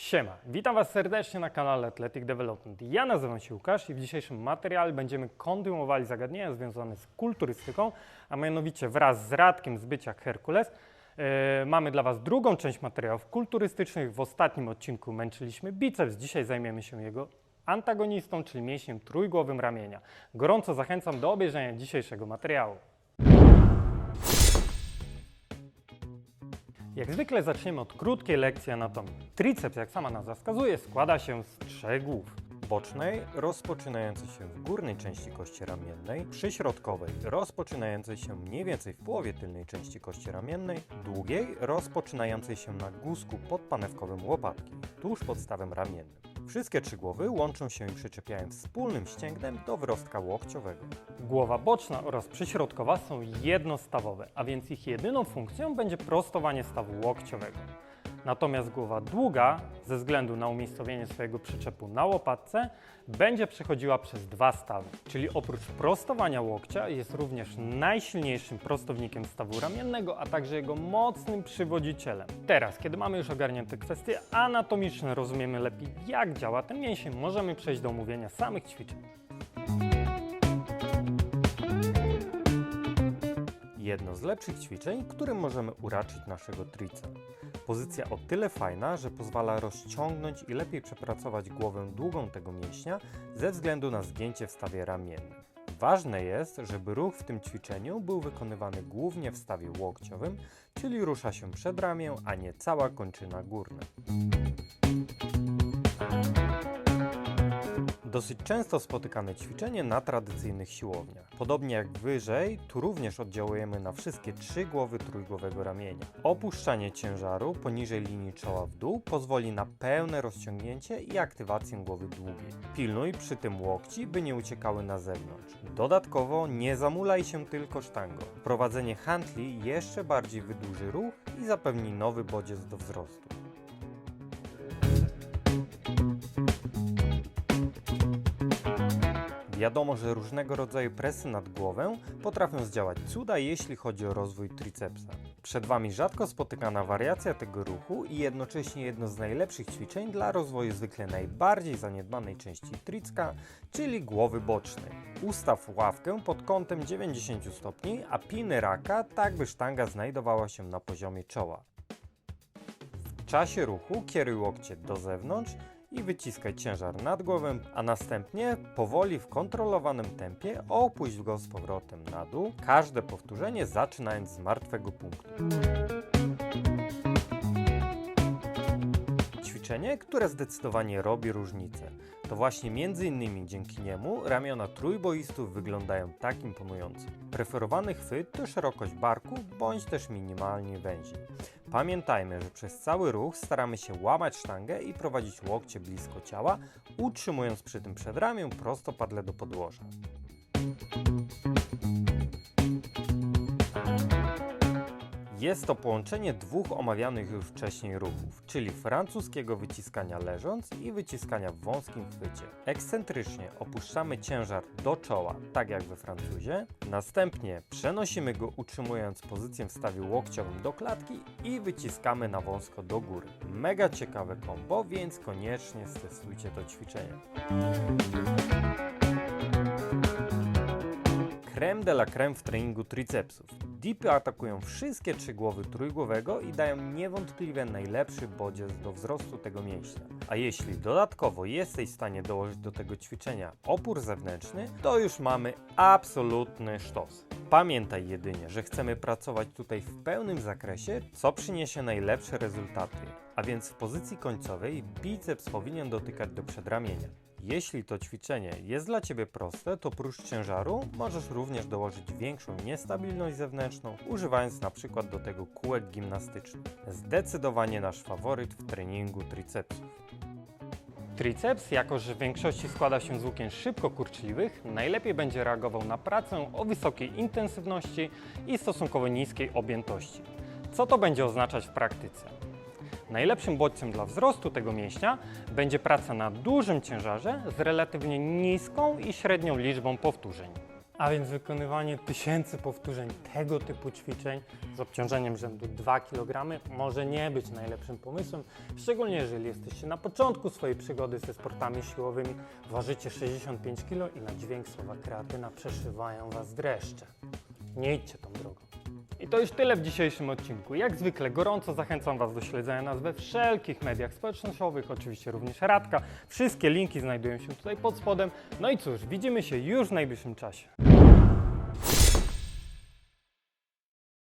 Siema, witam Was serdecznie na kanale Athletic Development. Ja nazywam się Łukasz i w dzisiejszym materiale będziemy kontynuowali zagadnienia związane z kulturystyką, a mianowicie wraz z Radkiem z bycia Herkules e, mamy dla Was drugą część materiałów kulturystycznych. W ostatnim odcinku męczyliśmy biceps, dzisiaj zajmiemy się jego antagonistą, czyli mięśniem trójgłowym ramienia. Gorąco zachęcam do obejrzenia dzisiejszego materiału. Jak zwykle zaczniemy od krótkiej lekcji anatomii. Triceps, jak sama nazwa wskazuje, składa się z trzech głów. bocznej, rozpoczynającej się w górnej części kości ramiennej, przyśrodkowej, rozpoczynającej się mniej więcej w połowie tylnej części kości ramiennej, długiej, rozpoczynającej się na guzku podpanewkowym łopatki, tuż pod stawem ramiennym. Wszystkie trzy głowy łączą się i przyczepiają wspólnym ścięgnem do wrostka łokciowego. Głowa boczna oraz przyśrodkowa są jednostawowe, a więc ich jedyną funkcją będzie prostowanie stawu łokciowego. Natomiast głowa długa, ze względu na umiejscowienie swojego przyczepu na łopatce, będzie przechodziła przez dwa stawy. Czyli oprócz prostowania łokcia jest również najsilniejszym prostownikiem stawu ramiennego, a także jego mocnym przywodzicielem. Teraz, kiedy mamy już ogarnięte kwestie anatomiczne, rozumiemy lepiej jak działa ten mięsień, możemy przejść do omówienia samych ćwiczeń. Jedno z lepszych ćwiczeń, którym możemy uraczyć naszego trica. Pozycja o tyle fajna, że pozwala rozciągnąć i lepiej przepracować głowę długą tego mięśnia ze względu na zgięcie w stawie ramiennym. Ważne jest, żeby ruch w tym ćwiczeniu był wykonywany głównie w stawie łokciowym, czyli rusza się przed ramię, a nie cała kończyna górna. Dosyć często spotykane ćwiczenie na tradycyjnych siłowniach. Podobnie jak wyżej, tu również oddziałujemy na wszystkie trzy głowy trójgłowego ramienia. Opuszczanie ciężaru poniżej linii czoła w dół pozwoli na pełne rozciągnięcie i aktywację głowy długiej. Pilnuj przy tym łokci, by nie uciekały na zewnątrz. Dodatkowo nie zamulaj się tylko sztangą. Prowadzenie hantli jeszcze bardziej wydłuży ruch i zapewni nowy bodziec do wzrostu. Wiadomo, że różnego rodzaju presy nad głowę potrafią zdziałać cuda, jeśli chodzi o rozwój tricepsa. Przed Wami rzadko spotykana wariacja tego ruchu i jednocześnie jedno z najlepszych ćwiczeń dla rozwoju zwykle najbardziej zaniedbanej części tricka, czyli głowy bocznej. Ustaw ławkę pod kątem 90 stopni, a piny raka tak by sztanga znajdowała się na poziomie czoła. W czasie ruchu kieruj łokcie do zewnątrz i wyciskaj ciężar nad głowę, a następnie powoli w kontrolowanym tempie opuść go z powrotem na dół, każde powtórzenie zaczynając z martwego punktu. Ćwiczenie, które zdecydowanie robi różnicę. To właśnie między innymi dzięki niemu ramiona trójboistów wyglądają tak imponująco. Preferowany chwyt to szerokość barku bądź też minimalnie węzi. Pamiętajmy, że przez cały ruch staramy się łamać sztangę i prowadzić łokcie blisko ciała, utrzymując przy tym przedramię prostopadle do podłoża. Jest to połączenie dwóch omawianych już wcześniej ruchów, czyli francuskiego wyciskania leżąc i wyciskania w wąskim chwycie. Ekscentrycznie opuszczamy ciężar do czoła, tak jak we francuzie. Następnie przenosimy go utrzymując pozycję w stawie łokciowym do klatki i wyciskamy na wąsko do góry. Mega ciekawe kombo, więc koniecznie stosujcie to ćwiczenie. Creme de la creme w treningu tricepsów. Dipy atakują wszystkie trzy głowy trójgłowego i dają niewątpliwie najlepszy bodziec do wzrostu tego mięśnia. A jeśli dodatkowo jesteś w stanie dołożyć do tego ćwiczenia opór zewnętrzny, to już mamy absolutny sztos. Pamiętaj jedynie, że chcemy pracować tutaj w pełnym zakresie, co przyniesie najlepsze rezultaty. A więc w pozycji końcowej biceps powinien dotykać do przedramienia. Jeśli to ćwiczenie jest dla Ciebie proste, to prócz ciężaru możesz również dołożyć większą niestabilność zewnętrzną, używając na przykład do tego kółek gimnastycznych. Zdecydowanie nasz faworyt w treningu tricepsów. Triceps, jako że w większości składa się z włókien szybko kurczliwych, najlepiej będzie reagował na pracę o wysokiej intensywności i stosunkowo niskiej objętości. Co to będzie oznaczać w praktyce? Najlepszym bodźcem dla wzrostu tego mięśnia będzie praca na dużym ciężarze z relatywnie niską i średnią liczbą powtórzeń. A więc wykonywanie tysięcy powtórzeń tego typu ćwiczeń z obciążeniem rzędu 2 kg może nie być najlepszym pomysłem, szczególnie jeżeli jesteście na początku swojej przygody ze sportami siłowymi, ważycie 65 kg i na dźwięk słowa kreatyna przeszywają Was dreszcze. Nie idźcie tą drogą. I to już tyle w dzisiejszym odcinku. Jak zwykle gorąco zachęcam Was do śledzenia nas we wszelkich mediach społecznościowych, oczywiście również Radka. Wszystkie linki znajdują się tutaj pod spodem. No i cóż, widzimy się już w najbliższym czasie.